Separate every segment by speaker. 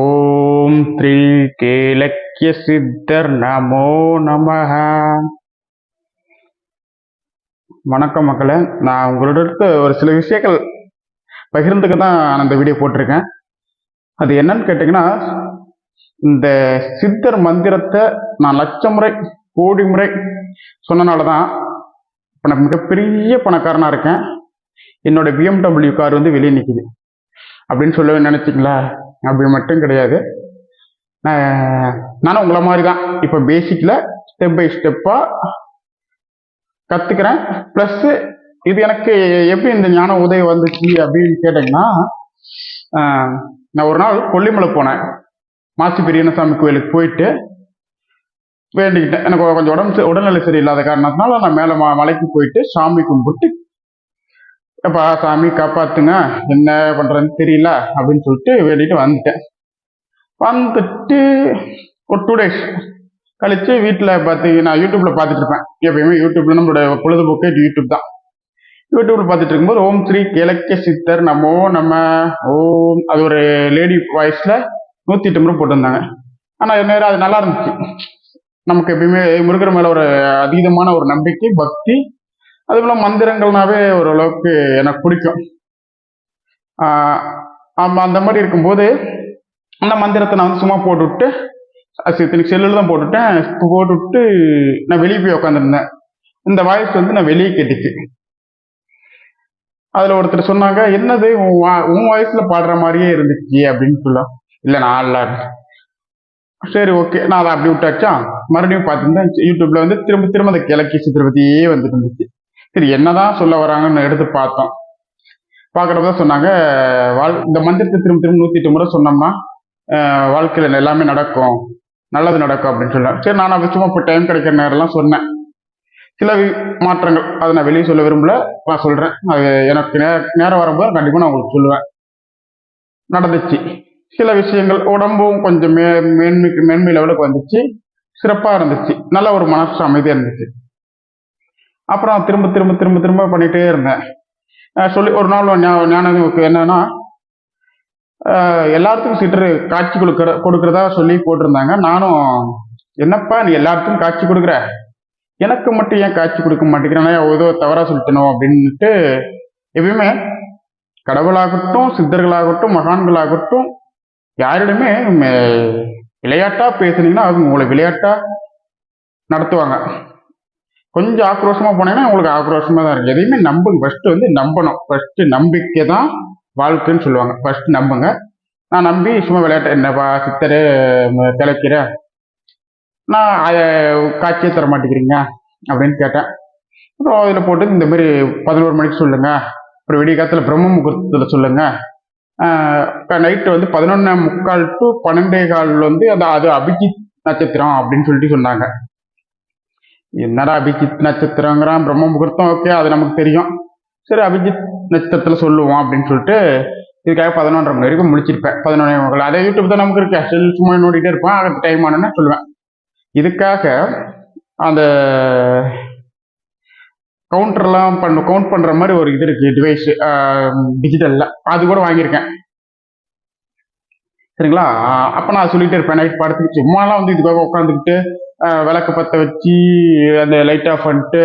Speaker 1: ஓம் ஸ்ரீ கேலக்கிய சித்தர் நமோ நமஹ. வணக்கம் மக்களை. நான் உங்களோட ஒரு சில விஷயங்கள் பகிர்ந்துக்க தான் நான் இந்த வீடியோ போட்டிருக்கேன். அது என்னன்னு கேட்டிங்கன்னா இந்த சித்தர் மந்திரத்தை நான் லட்ச முறை கோடி முறை சொன்னனால தான் இப்போ நான் மிகப்பெரிய பணக்காரனாக இருக்கேன். என்னோட பிஎம்டபிள்யூ கார் வந்து வெளியே நிற்குது அப்படின்னு சொல்லவே நினச்சிங்களா? அப்படி மட்டும் கிடையாது. நான் நானும் உங்களை மாதிரி தான் இப்போ பேசிக்கில் ஸ்டெப் பை ஸ்டெப்பாக கற்றுக்கிறேன் ப்ளஸ்ஸு இது எனக்கு எப்படி இந்த ஞான உதவி வந்துச்சு அப்படின்னு கேட்டிங்கன்னா நான் ஒரு நாள் கொல்லிமலை போனேன். மாசி பெரியனசாமி கோயிலுக்கு போயிட்டு வேண்டிக்கிட்டேன். எனக்கு கொஞ்சம் உடம்பு உடல்நிலை சரியில்லாத காரணத்தினால நான் மேலே ம மலைக்கு போயிட்டு சாமி கும்பிட்டு அப்பா சாமி காப்பாத்துங்க. என்ன பண்றதுன்னு தெரியல அப்படின்னு சொல்லிட்டு வெளியிட்டு வந்துட்டேன். வந்துட்டு ஒரு டூ டேஸ் கழிச்சு வீட்டில் பார்த்து நான் யூடியூப்ல பார்த்துட்டு இருப்பேன் எப்பயுமே யூடியூப்ல நம்மளோட பொழுதுபோக்கு யூடியூப் தான். யூடியூப்ல பார்த்துட்டு இருக்கும்போது ஓம் ஸ்ரீ கிழக்கிய சித்தர் நம்மோ நம்ம ஓம் அது ஒரு லேடி வாய்ஸ்ல நூத்தி எட்டு முறை போட்டிருந்தாங்க. ஆனா நேரம் அது நல்லா இருந்துச்சு. நமக்கு எப்பயுமே முருகர் மேல ஒரு அதீதமான ஒரு நம்பிக்கை பக்தி அதுபோல் மந்திரங்கள்னாவே ஓரளவுக்கு எனக்கு பிடிக்கும். ஆமாம் அந்த மாதிரி இருக்கும்போது அந்த மந்திரத்தை நான் வந்து சும்மா போட்டுவிட்டு இத்தனைக்கு செல்லில் தான் போட்டுவிட்டேன். போட்டுவிட்டு நான் வெளியே போய் உட்காந்துருந்தேன் இந்த வாய்ஸ் வந்து நான் வெளியே கேட்டுச்சு. அதில் ஒருத்தர் சொன்னாங்க என்னது உன் வா- உன் வாய்ஸில் பாடுற மாதிரியே இருந்துச்சு அப்படின்னு சொல்ல. இல்லை நான் இல்லை சரி ஓகே. நான் அதை அப்படி விட்டாச்சா? மறுபடியும் பார்த்துருந்தேன் யூடியூப்ல வந்து திரும்ப திரும்ப அந்த கிழக்கி சித்திரபதியே வந்துட்டு இருந்துச்சு. சரி என்னதான் சொல்ல வராங்கன்னு எடுத்து பார்த்தோம். பார்க்குறப்ப சொன்னாங்க வாழ் இந்த மந்திரத்தை திரும்ப திரும்ப நூற்றி எட்டு முறை சொன்னோம்னா வாழ்க்கையில எல்லாமே நடக்கும். நல்லது நடக்கும் அப்படின்னு சொன்னேன் சரி நான் அப்ப சும்மா இப்போ டைம் கிடைக்கிற நேரம்லாம் சொன்னேன். சில மாற்றங்கள். அதை நான் வெளியே சொல்ல விரும்பல. நான் சொல்றேன். அது எனக்கு நே நேரம் வரும்போது கண்டிப்பாக நான் உங்களுக்கு சொல்லுவேன். நடந்துச்சு. சில விஷயங்கள் உடம்பும் கொஞ்சம் மே மேன்மைக்கு மேன்மை லெவலுக்கு வந்துச்சு. சிறப்பாக இருந்துச்சு. நல்ல ஒரு மனசு அமைதியாக இருந்துச்சு. அப்புறம் திரும்ப திரும்ப திரும்ப திரும்ப பண்ணிகிட்டே இருந்தேன். சொல்லி ஒரு நாள் ஞா- என்னன்னா எல்லாத்துக்கும் சிற்று காட்சி கொடுக்கற கொடுக்குறதா சொல்லி போட்டிருந்தாங்க. நானும் என்னப்பா நீ எல்லாத்துக்கும் காட்சி கொடுக்குற? எனக்கு மட்டும் ஏன் காட்சி கொடுக்க மாட்டேங்கிறேன்? ஏதோ தவறாக சொல்லிட்டனோ அப்படின்ட்டு எப்பயுமே கடவுளாகட்டும் சித்தர்களாகட்டும் மகான்களாகட்டும் யாரிடமே விளையாட்டாக விளையாட்டா பேசுனீங்கன்னா அவங்க உங்களை விளையாட்டா நடத்துவாங்க. கொஞ்சம் ஆக்ரோஷமா போனீங்கன்னா உங்களுக்கு ஆக்ரோஷமா தான் இருக்கு எதையுமே நம்புங்க. ஃபர்ஸ்ட் வந்து நம்பணும். ஃபர்ஸ்ட் நம்பிக்கை தான் வாழ்க்கைன்னு சொல்லுவாங்க. ஃபர்ஸ்ட் நம்புங்க. நான் நம்பி சும்மா விளையாட்டு என்னப்பா சித்தர் ம- நான் அஹ், காட்சியே தர மாட்டேங்கிறீங்க? அப்படின்னு கேட்டேன். அப்புறம் அதில் போட்டு இந்த மாதிரி பதினோரு மணிக்கு சொல்லுங்க. அப்புறம் விடிய காலத்தில் பிரம்ம முகூர்த்தத்தில் சொல்லுங்க. நைட்டு வந்து பதினொன்னே முக்கால் டு பன்னெண்டே கால் வந்து அந்த அது அபிஜித் நட்சத்திரம் அப்படின்னு சொல்லிட்டு சொன்னாங்க. என்னடா அபிஜித் நட்சத்திரங்கிறான்? பிரம்ம முகூர்த்தம் ஓகே அது நமக்கு தெரியும். சரி அபிஜித் நட்சத்திரத்தில் சொல்லுவோம் அப்படின்னு சொல்லிட்டு இதுக்காக பதினொன்றரை மணி வரைக்கும் முடிச்சிருப்பேன் பதினொன்றரை முக்கால். அதே யூடியூப் தான் நமக்கு இருக்கு. செல் சும்மா நோண்டிகிட்டே இருப்பேன். அடுத்த டைம் ஆனோன்னு சொல்லுவேன். இதுக்காக அந்த கவுண்டர்லாம் பண்ண கவுண்ட் பண்ணுற மாதிரி ஒரு இது இருக்கு டிவைஸ் டிஜிட்டலில் அது கூட வாங்கியிருக்கேன். சரிங்களா? அப்போ நான் சொல்லிகிட்டே இருப்பேன். நைட் படத்துக்கு சும்மாலாம் வந்து இதுக்காக உட்காந்துக்கிட்டு விளக்கு பற்ற வச்சு அந்த லைட் ஆஃப் பண்ணிட்டு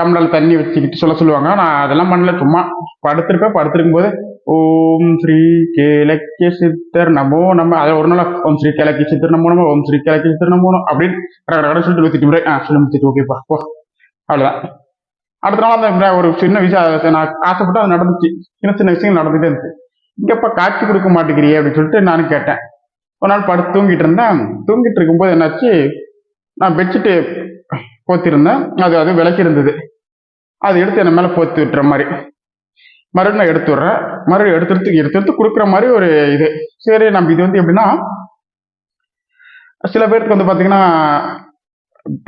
Speaker 1: டம்ளர் தண்ணி வச்சுக்கிட்டு சொல்ல சொல்லுவாங்க. நான் அதெல்லாம் பண்ணல சும்மா படுத்திருப்பேன். படுத்திருக்கும் போது ஓம் ஸ்ரீ கேலக்கிய சித்தர் நமோ நம்ம அதை ஒரு நாள் ஓம் ஸ்ரீ கேலக்கிய சித்தர் நமோ நம்ம ஓம் ஸ்ரீ கேலக்கிய சித்தர் நமோ அப்படின்னு கடை சொல்லிட்டு வச்சுட்டு ஆ சொல்லி முடிச்சுட்டு ஓகேப்பா போ அவ்வளோதான் அடுத்த நாள் அந்த ஒரு சின்ன விஷயம் நான் ஆசைப்பட்டு அது நடந்துச்சு. சின்ன சின்ன விஷயங்கள் நடந்துட்டே இருந்துச்சு. இங்கப்பா காட்சி கொடுக்க மாட்டேங்கிறியே அப்படின்னு சொல்லிட்டு நானும் கேட்டேன். ஒரு நாள் படுத்து தூங்கிட்டு இருந்தேன். தூங்கிட்டு இருக்கும்போது என்னாச்சு? நான் பெட்ஷீட்டு போத்திருந்தேன். அது அது விளக்கி இருந்தது. அது எடுத்து என்ன மேலே போத்து விட்டுற மாதிரி. மறுபடியும் நான் எடுத்து விட்றேன். மறுபடியும் எடுத்துறதுக்கு எடுத்து எடுத்து கொடுக்குற மாதிரி ஒரு இது. சரி நம்ம இது வந்து எப்படின்னா சில பேருக்கு வந்து பார்த்தீங்கன்னா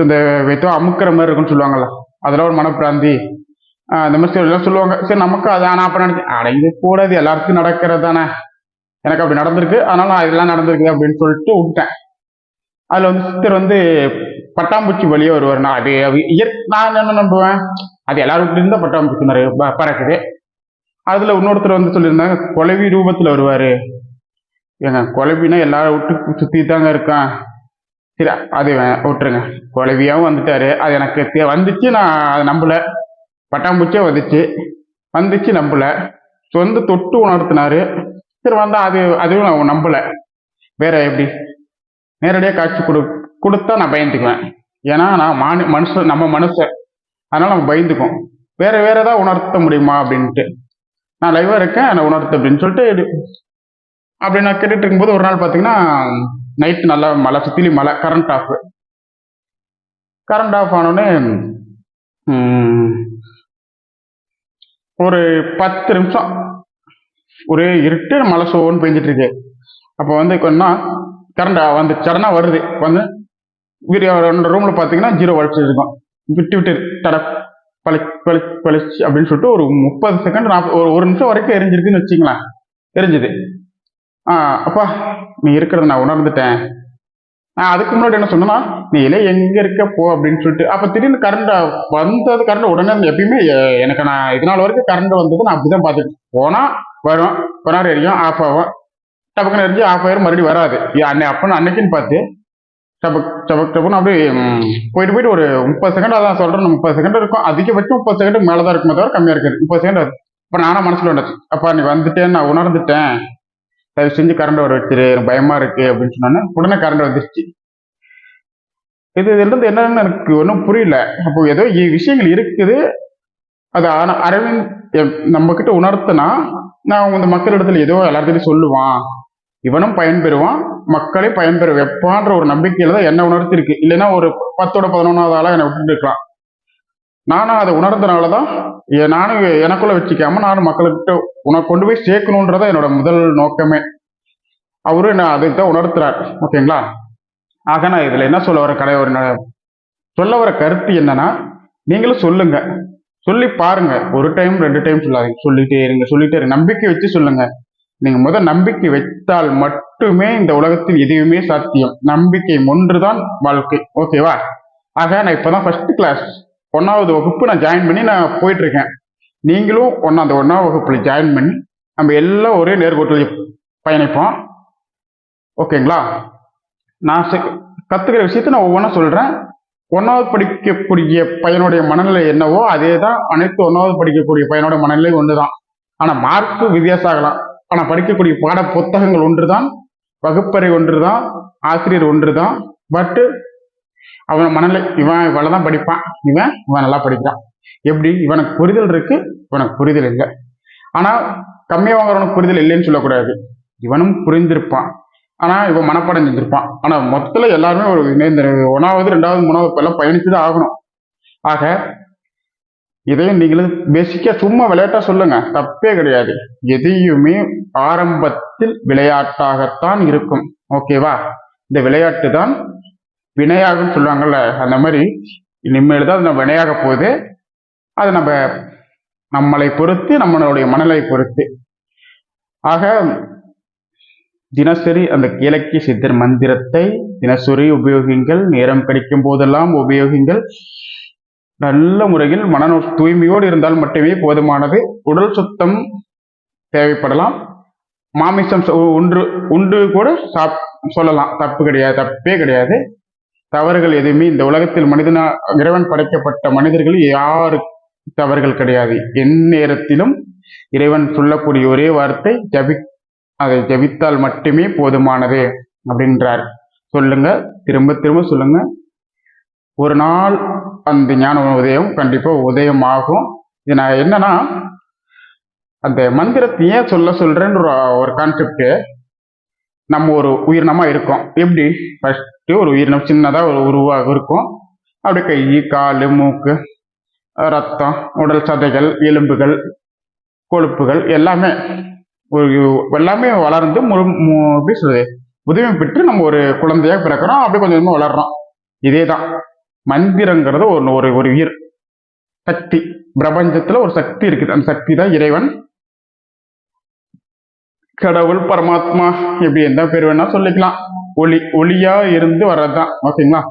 Speaker 1: இந்த ஏதோ அமுக்கிற மாதிரி இருக்குன்னு சொல்லுவாங்கல்ல. அதெல்லாம் ஒரு மனப்பிராந்தி. அந்த இந்த மாதிரி எல்லாம் சொல்லுவாங்க. சரி நமக்கு அது ஆனால் அப்போ நினைச்சேன் ஆனால் இது கூடாது எல்லாருக்கும் நடக்கிறது தானே. எனக்கு அப்படி நடந்திருக்கு. அதனால நான் இதெல்லாம் நடந்திருக்கு அப்படின்னு சொல்லிட்டு விட்டேன் அதுல வந்து சித்தர் வந்து பட்டாம்பூச்சி வழியே வருவார் நான் அது நான் என்ன நம்புவேன்? அது எல்லாரும் இருந்த பட்டாம்பூச்சி நிறைய பறக்குது. அதுல இன்னொருத்தர் வந்து சொல்லியிருந்தாங்க குலவி ரூபத்துல வருவாரு. ஏங்க குழப்பினா எல்லாரும் விட்டு சுற்றி தாங்க இருக்கான். சரி அது விட்டுருங்க. குழவியாவும் வந்துட்டாரு. அது எனக்கு வந்துச்சு நான் அதை நம்பல. பட்டாம்பூச்சியே வந்துச்சு. வந்துச்சு நம்பல. வந்து தொட்டு உணர்த்தினாரு. சரி வந்தா அது அதுவும் நான் நம்பல. வேற எப்படி? நேரடியாக காட்சி கொடு கொடுத்தா நான் பயந்துக்குவேன். ஏன்னா நான் மானு மனுஷன் நம்ம மனுஷன். அதனால நம்ம பயந்துக்கும் வேற வேற ஏதாவது உணர்த்த முடியுமா அப்படின்ட்டு. நான் லைவா இருக்கேன் என்னை உணர்த்து அப்படின்னு சொல்லிட்டு அப்படி நான் கேட்டுட்டு இருக்கும்போது ஒரு நாள் பார்த்தீங்கன்னா நைட் நல்லா மழை சுத்திலி மழை கரண்ட் ஆஃப் கரண்ட் ஆஃப் ஆனோடனே ஒரு பத்து நிமிஷம். ஒரே இருட்டு மழை சோன்னு பெஞ்சிட்டு இருக்கு. அப்போ வந்து கொஞ்சம் கரண்ட் வந்து சடனாக வருது. வந்து வீடியோ ரெண்டு ரூமில் பார்த்தீங்கன்னா ஜீரோ வலிச்சு இருக்கும். விட்டு விட்டு தட பழி பழி பளிச்சு அப்படின்னு சொல்லிட்டு ஒரு முப்பது செகண்ட் நாற்பது ஒரு ஒரு நிமிஷம் வரைக்கும் எரிஞ்சிருக்குன்னு வச்சிங்களேன் எரிஞ்சுது. ஆ அப்பா நீ இருக்கிறத நான் உணர்ந்துட்டேன். நான் அதுக்கு முன்னாடி என்ன சொன்னேன்னா நீ இல்லை எங்க இருக்க போ அப்படின்னு சொல்லிட்டு. அப்ப திடீர்னு கரண்ட் வந்தது கரண்ட் உடனே எப்பயுமே எனக்கு நான் இது நாள் வரைக்கும் கரண்ட் வந்தது நான் அப்படிதான் பார்த்துட்டு போனா வரும் கொஞ்ச நேரம் எரியும் ஆஃப் ஆகும். டபக்குன்னு எரிஞ்சு ஆஃப் ஆயிரும் மறுபடியும் வராது. அன்னை அப்பன்னு அன்னைக்குன்னு பார்த்து டபக் டபக் டபுன்னு அப்படியே போயிட்டு போயிட்டு ஒரு முப்பது செகண்ட் அதான் சொல்றேன். முப்பது செகண்ட் இருக்கும். அதிகபட்சம் முப்பது செகண்ட் மேலே தான் இருக்குமே தவிர கம்மியாக இருக்காது. முப்பது செகண்ட் அது. இப்போ நானும் மனசில் வந்துச்சு அப்பா நீ வந்துட்டேன்னு நான் உணர்ந்துட்டேன். தயவு செஞ்சு கரண்ட் வர வச்சிரு எனக்கு பயமா இருக்கு அப்படின்னு சொன்னோன்னே உடனே கரண்ட் வந்துருச்சு. இது இதுல இருந்து என்னன்னு எனக்கு ஒன்றும் புரியல. அப்போ ஏதோ விஷயங்கள் இருக்குது. அது ஆனால் அரவிந்த் நம்ம கிட்ட உணர்த்தினா நான் இந்த மக்களிடத்துல ஏதோ எல்லார்கிட்டையும் சொல்லுவான். இவனும் பயன்பெறுவான் மக்களை பயன்பெற வைப்பான்ற ஒரு நம்பிக்கையில தான் என்ன உணர்த்திருக்கு. இல்லைன்னா ஒரு பத்தோட பதினொன்றாவது ஆளா என்னை விட்டுட்டு இருக்கலாம். நானும் அதை உணர்ந்தனால தான் நானும் எனக்குள்ள வச்சுக்காம நானும் மக்கள்கிட்ட உனக்கு கொண்டு போய் சேர்க்கணுன்றதான் என்னோட முதல் நோக்கமே. அவரு நான் அதுக்கு தான் உணர்த்துறார். ஓகேங்களா? ஆக நான் இதுல என்ன சொல்ல வர கடை ஒரு சொல்ல வர கருத்து என்னன்னா நீங்களும் சொல்லுங்க. சொல்லி பாருங்க. ஒரு டைம் ரெண்டு டைம் சொல்லாதீங்க. சொல்லிட்டே இருங்க. சொல்லிட்டே இருங்க. நம்பிக்கை வச்சு சொல்லுங்க. நீங்க முதல் நம்பிக்கை வைத்தால் மட்டுமே இந்த உலகத்தில் எதுவுமே சாத்தியம். நம்பிக்கை ஒன்றுதான் வாழ்க்கை. ஓகேவா ஆக நான் இப்பதான் ஃபர்ஸ்ட் கிளாஸ் ஒன்னாவது வகுப்பு நான் ஜாயின் பண்ணி நான் போயிட்டு இருக்கேன் நீங்களும் ஒன்னா அந்த ஒன்னாவது வகுப்புல ஜாயின் பண்ணி நம்ம எல்லாம் ஒரே நேர்கோட்டில் பயணிப்போம். ஓகேங்களா நான் கத்துக்கிற விஷயத்த நான் ஒவ்வொன்றா சொல்றேன். ஒன்றாவது படிக்கக்கூடிய பையனுடைய மனநிலை என்னவோ அதே தான் அனைத்து ஒன்றாவது படிக்கக்கூடிய பையனோட மனநிலை ஒன்றுதான் ஆனால் மார்க்கு வித்தியாசம் ஆகலாம். ஆனால் படிக்கக்கூடிய பாட புத்தகங்கள் ஒன்று தான் வகுப்பறை ஒன்று தான் ஆசிரியர் ஒன்றுதான் பட்டு அவன் மனநிலை இவன் இவ்வளவுதான் படிப்பான். இவன் இவன் நல்லா படிக்கிறான். எப்படி? இவனுக்கு புரிதல் இருக்கு இவனுக்கு புரிதல் இல்லை. ஆனால் கம்மியாக வாங்குறவனுக்கு புரிதல் இல்லைன்னு சொல்லக்கூடாது. இவனும் புரிந்திருப்பான். ஆனால் இவன் மனப்பாடம் செஞ்சிருப்பான். ஆனால் மொத்தத்தில் எல்லாருமே ஒரு இந்த ஒன்றாவது ரெண்டாவது மூணாவது எல்லாம் பயணிச்சுதான் ஆகணும். ஆக இதையும் நீங்களும் பேசிக்காக சும்மா விளையாட்டா சொல்லுங்க. தப்பே கிடையாது. எதையுமே ஆரம்பத்தில் விளையாட்டாகத்தான் இருக்கும். ஓகேவா இந்த விளையாட்டு தான் வினையாகன்னு சொல்லுவாங்கல்ல அந்த மாதிரி இனிமேல் தான் அது வினையாக போகுது. அது நம்ம நம்மளை பொறுத்து நம்மளுடைய மனநிலை பொறுத்து. ஆக தினசரி அந்த இலக்கிய சித்தர் மந்திரத்தை தினசரி உபயோகிங்கள் நேரம் கிடைக்கும் போதெல்லாம் உபயோகிங்கள். நல்ல முறையில் மன தூய்மையோடு இருந்தால் மட்டுமே போதுமானது. உடல் சுத்தம் தேவைப்படலாம். மாமிசம் உண்டு ஒன்று உண்டு கூட சாப் சொல்லலாம். தப்பு கிடையாது தப்பே கிடையாது. தவறுகள் எதுவுமே இந்த உலகத்தில் மனிதனா இறைவன் படைக்கப்பட்ட மனிதர்கள் யாரு தவறுகள் கிடையாது. எந்நேரத்திலும் இறைவன் சொல்லக்கூடிய ஒரே வார்த்தை ஜபி அதை ஜபித்தால் மட்டுமே போதுமானது அப்படின்றார். சொல்லுங்க திரும்ப திரும்ப சொல்லுங்க. ஒரு நாள் அந்த ஞான உதயம் கண்டிப்பா உதயம் ஆகும் இது நான் என்னன்னா அந்த மந்திரத்தை ஏன் சொல்ல சொல்றேன்னு ஒரு ஒரு கான்செப்ட் நம்ம ஒரு உயிரினமா இருக்கோம். எப்படி? ஃபர்ஸ்ட் ஒரு உயிரினம் சின்னதா ஒரு உருவாக இருக்கும். அப்படி கை கால் மூக்கு ரத்தம் உடல் சதைகள் எலும்புகள் கொழுப்புகள் எல்லாமே ஒரு எல்லாமே வளர்ந்து முழு எப்படி சொல்றது? உதவி பெற்று நம்ம ஒரு குழந்தையா பிறக்கிறோம். அப்படியே கொஞ்சம் கொஞ்சமா வளர்றோம். இதே தான் மந்திரங்கிறது ஒரு ஒரு உயிர். சக்தி. பிரபஞ்சத்துல ஒரு சக்தி இருக்குது. அந்த சக்தி தான் இறைவன். கடவுள் பரமாத்மா எப்படி எந்த பேர் வேணா சொல்லிக்கலாம். ஒளி ஒளியா இருந்து வர்றதுதான். ஓகேங்களா?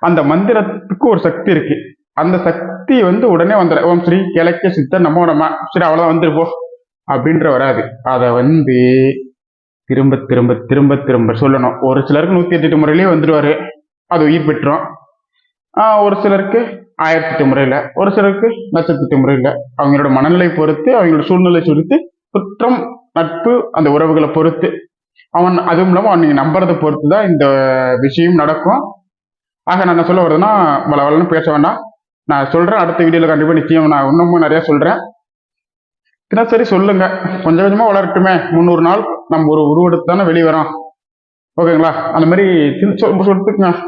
Speaker 1: அந்த மந்திரத்துக்கு ஒரு சக்தி இருக்கு. அந்த சக்தி வந்து உடனே வந்துடும் ஓம் ஸ்ரீ கிழக்கிய சித்த நம்ம நம்ம சரி அவ்வளவுதான் வந்துருப்போ அப்படின்ற வராது. அதை வந்து திரும்ப திரும்ப திரும்ப திரும்ப சொல்லணும். ஒரு சிலருக்கு நூத்தி எட்டு முறையிலேயே வந்துடுவாரு அது உயிர் பெற்றோம். ஒரு சிலருக்கு ஆயிரத்தி எட்டு முறையில. ஒரு சிலருக்கு லட்சத்தி எட்டு முறையில. அவங்களோட மனநிலை பொறுத்து அவங்களோட சூழ்நிலை சுருத்து குற்றம் நட்பு அந்த உறவுகளை பொறுத்து. அவன் அதுவும் இல்லாமல் அவன் நீங்க நம்புறதை பொறுத்து தான் இந்த விஷயம் நடக்கும். ஆக நான் சொல்ல வருதுன்னா வள வளன்னு பேச வேண்டாம். நான் சொல்றேன் அடுத்த வீடியோல கண்டிப்பா நிச்சயம் நான் இன்னமும் நிறைய சொல்றேன். தினசரி சொல்லுங்க. கொஞ்சம் கொஞ்சமா வளரட்டுமே. முந்நூறு நாள் நம்ம ஒரு உருவெடுத்து தானே வெளியே வரோம். ஓகேங்களா? அந்த மாதிரி சின்ன சொல்லிட்டுங்க.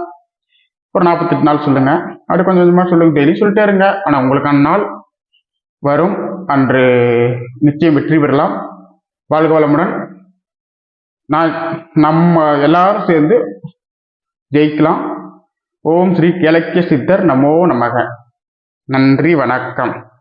Speaker 1: ஒரு நாற்பத்தெட்டு நாள் சொல்லுங்க. அப்படி கொஞ்சம் கொஞ்சமா சொல்லுங்க. டெய்லி சொல்லிட்டே இருங்க. ஆனா உங்களுக்கான நாள் வரும். அன்று நிச்சயம் வெற்றி பெறலாம். வாழ்க வளமுடன். நான் நம்ம எல்லாரும் சேர்ந்து ஜெயிக்கலாம். ஓம் ஸ்ரீ கிழக்கிய சித்தர் நமோ நமக. நன்றி வணக்கம்.